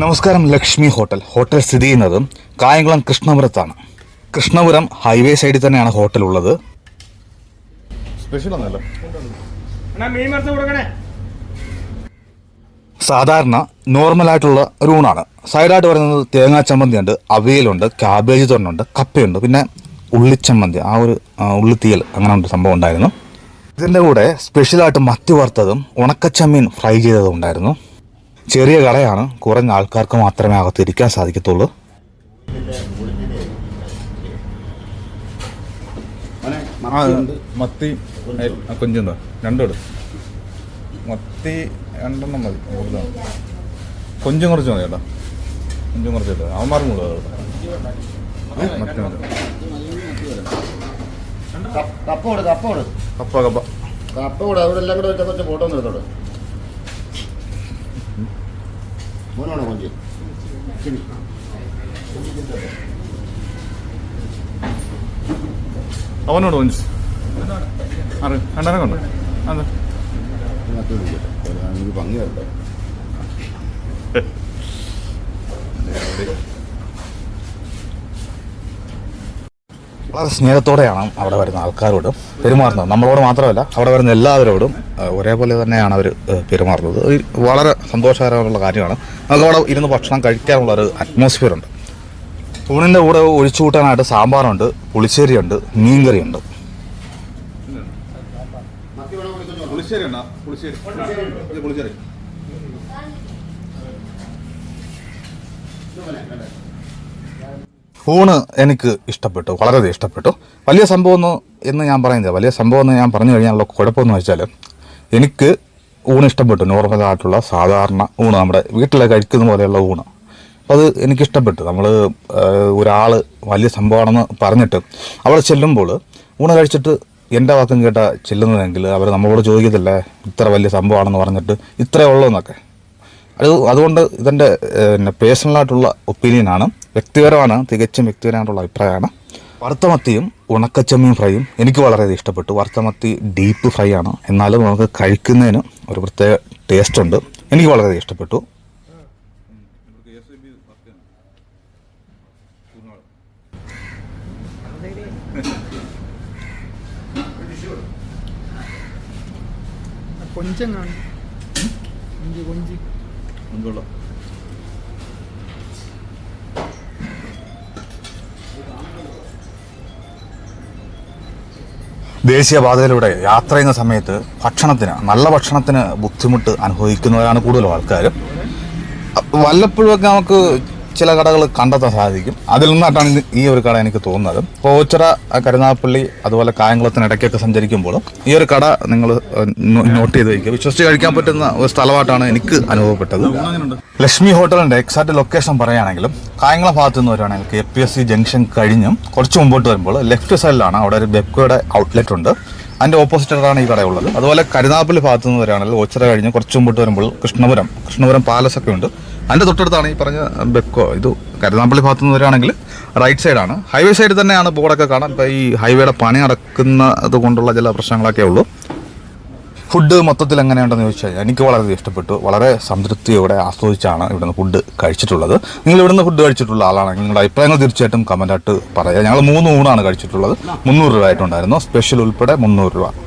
നമസ്കാരം Lakshmi hotel. Hotel സ്ഥിതി ചെയ്യുന്നത് കായംകുളം കൃഷ്ണപുരത്താണ്. കൃഷ്ണപുരം ഹൈവേ സൈഡിൽ തന്നെയാണ് ഹോട്ടൽ ഉള്ളത്. സ്പെഷ്യൽ സാധാരണ നോർമൽ ആയിട്ടുള്ള റൂണാണ് സൈഡായിട്ട് പറയുന്നത് തേങ്ങാ ചമ്മന്തി ഉണ്ട് അവിയലുണ്ട് ക്യാബേജ് തൊണ്ണുണ്ട് കപ്പയുണ്ട് പിന്നെ ഉള്ളിച്ചമ്മന്തി ആ ഒരു ഉള്ളിത്തീയൽ അങ്ങനെ ഒരു സംഭവം ഉണ്ടായിരുന്നു. ഇതിന്റെ കൂടെ സ്പെഷ്യലായിട്ട് മത്തി വറുത്തതും ഉണക്കച്ചമ്മീൻ ഫ്രൈ ചെയ്തതും ഉണ്ടായിരുന്നു. ചെറിയ കടയാണ്. കുറഞ്ഞ ആൾക്കാർക്ക് മാത്രമേ അകത്ത് ഇരിക്കാൻ സാധിക്കത്തുള്ളൂ മത്തി കൊഞ്ചുണ്ടോ രണ്ടും മത്തി രണ്ടെണ്ണം മതി. കൊഞ്ചും കുറച്ച് മതി കേട്ടോ. കൊഞ്ചും കുറച്ച് കേട്ടോ അവന്മാർക്കും കൂടെ മത്തി മതി. കപ്പ കൊടു കപ്പ കപ്പ കപ്പ. അവിടെ എല്ലാം കൂടെ വെച്ച കുറച്ച് ഫോട്ടോ ഒന്ന് എടുത്തോട് മോനാണോ കൊഞ്ച്. ശരി. അവനോട് കൊഞ്ച്. അറി രണ്ടെണ്ണം കൊണ്ട് അതെ. ഇതിനകത്ത് വളരെ സ്നേഹത്തോടെയാണ് അവിടെ വരുന്ന ആൾക്കാരോട് പെരുമാറുന്നത്. നമ്മളോട് മാത്രമല്ല അവിടെ വരുന്ന എല്ലാവരോടും ഒരേപോലെ തന്നെയാണ് അവർ പെരുമാറുന്നത്. വളരെ സന്തോഷകരമുള്ള കാര്യമാണ്. നമുക്ക് അവിടെ ഇരുന്ന് ഭക്ഷണം കഴിക്കാനുള്ള ഒരു അറ്റ്മോസ്ഫിയർ ഉണ്ട്. ഊണിന്റെ കൂടെ ഒഴിച്ചു കൂട്ടാനായിട്ട് സാമ്പാറുണ്ട് പുളിശ്ശേരിയുണ്ട് മീൻകറിയുണ്ട്. പുളിശ്ശേരി. പുളിശ്ശേരി പുളിശ്ശേരി. ഊണ് എനിക്ക് ഇഷ്ടപ്പെട്ടു വളരെയധികം ഇഷ്ടപ്പെട്ടു. വലിയ സംഭവം എന്ന് ഞാൻ പറയുന്നത് വലിയ സംഭവം എന്ന് ഞാൻ പറഞ്ഞു കഴിഞ്ഞാലുള്ള കുഴപ്പമെന്ന് വെച്ചാൽ എനിക്ക് ഊണ് ഇഷ്ടപ്പെട്ടു. നോർമലായിട്ടുള്ള സാധാരണ ഊണ്. നമ്മുടെ വീട്ടിലെ കഴിക്കുന്ന പോലെയുള്ള ഊണ്. അപ്പോൾ അത് എനിക്കിഷ്ടപ്പെട്ടു. നമ്മൾ ഒരാൾ വലിയ സംഭവമാണെന്ന് പറഞ്ഞിട്ട് അവിടെ ചെല്ലുമ്പോൾ ഊണ് കഴിച്ചിട്ട് എന്റെ വാക്കും കേട്ട ചെല്ലുന്നതെങ്കിൽ അവർ നമ്മളോട് ചോദിക്കത്തില്ലേ ഇത്ര വലിയ സംഭവമാണെന്ന് പറഞ്ഞിട്ട് ഇത്രയേ ഉള്ളൂ എന്നൊക്കെ. അത് അതുകൊണ്ട് ഇതെന്റെ പിന്നെ പേഴ്സണലായിട്ടുള്ള ഒപ്പീനിയനാണ് വ്യക്തിപരമാണ് തികച്ചും വ്യക്തിപരമായിട്ടുള്ള അഭിപ്രായമാണ്. വറുത്തമത്തിയും ഉണക്കച്ചമ്മീൻ ഫ്രൈയും എനിക്ക് വളരെയധികം ഇഷ്ടപ്പെട്ടു. വറുത്തമത്തി ഡീപ്പ് ഫ്രൈ ആണ്. എന്നാലും നമുക്ക് കഴിക്കുന്നതിന് ഒരു പ്രത്യേക ടേസ്റ്റ് ഉണ്ട്. എനിക്ക് വളരെയധികം ഇഷ്ടപ്പെട്ടു. കൊഞ്ചം കാണും കൊഞ്ചി. കൊഞ്ച് ദേശീയപാതയിലൂടെ യാത്ര ചെയ്യുന്ന സമയത്ത് ഭക്ഷണത്തിന് നല്ല ഭക്ഷണത്തിന് ബുദ്ധിമുട്ട് അനുഭവിക്കുന്നവരാണ് കൂടുതലും ആൾക്കാർ വല്ലപ്പോഴുമൊക്കെ നമുക്ക് ചില കടകൾ കണ്ടെത്താൻ സാധിക്കും. അതിൽ നിന്നായിട്ടാണ് ഈ ഒരു കട എനിക്ക് തോന്നുന്നത്. ഓച്ചിറ കരുനാഗപ്പള്ളി അതുപോലെ കായംകുളത്തിനിടയ്ക്കൊക്കെ സഞ്ചരിക്കുമ്പോൾ ഈ ഒരു കട നിങ്ങൾ നോട്ട് ചെയ്ത് വയ്ക്കുക വിശ്വസിച്ച് കഴിക്കാൻ പറ്റുന്ന ഒരു സ്ഥലമായിട്ടാണ് എനിക്ക് അനുഭവപ്പെട്ടത്. ലക്ഷ്മി ഹോട്ടലിന്റെ എക്സാക്ട് ലൊക്കേഷൻ പറയുകയാണെങ്കിലും കായംകുളം ഭാഗത്ത് നിന്ന് വരുവാണെങ്കിൽ K P S C junction കഴിഞ്ഞും കുറച്ച് മുമ്പോട്ട് വരുമ്പോൾ ലെഫ്റ്റ് സൈഡിലാണ് അവിടെ ഒരു ബെക്കോയുടെ ഔട്ട്ലെറ്റ് ഉണ്ട്. അതിന്റെ ഓപ്പോസിറ്റാണ് ഈ കടയുള്ളത് അതുപോലെ കരുനാപ്പള്ളി ഭാഗത്ത് നിന്ന് വരികയാണെങ്കിൽ ഓച്ചിറ കഴിഞ്ഞ് കുറച്ച് മുമ്പോട്ട് വരുമ്പോൾ കൃഷ്ണപുരം കൃഷ്ണപുരം പാലസ് ഒക്കെ ഉണ്ട്. അതിന്റെ തൊട്ടടുത്താണ് ഈ പറഞ്ഞ ബെക്കോ. ഇത് കരുനാഗപ്പള്ളി ഭാഗത്തു നിന്ന് വരികയാണെങ്കിൽ റൈറ്റ് സൈഡാണ് ഹൈവേ സൈഡിൽ തന്നെയാണ് ബോർഡൊക്കെ കാണാൻ. ഇപ്പോൾ ഈ ഹൈവേയുടെ പണി നടക്കുന്നത് കൊണ്ടുള്ള ചില പ്രശ്നങ്ങളൊക്കെ ഉള്ളൂ. ഫുഡ് മൊത്തത്തിൽ എങ്ങനെയുണ്ടെന്ന് ചോദിച്ചാൽ എനിക്ക് വളരെ ഇഷ്ടപ്പെട്ടു. വളരെ സംതൃപ്തിയോടെ ആസ്വദിച്ചാണ് ഇവിടുന്ന് ഫുഡ് കഴിച്ചിട്ടുള്ളത്. നിങ്ങൾ ഇവിടുന്ന് ഫുഡ് കഴിച്ചിട്ടുള്ള ആളാണെങ്കിൽ നിങ്ങളുടെ അഭിപ്രായങ്ങൾ തീർച്ചയായിട്ടും കമന്റായിട്ട് പറയാം ഞങ്ങൾ മൂന്ന് ഊണാണ് കഴിച്ചിട്ടുള്ളത്. മുന്നൂറ് രൂപ ആയിട്ടുണ്ടായിരുന്നു. സ്പെഷ്യൽ ഉൾപ്പെടെ മുന്നൂറ് രൂപ.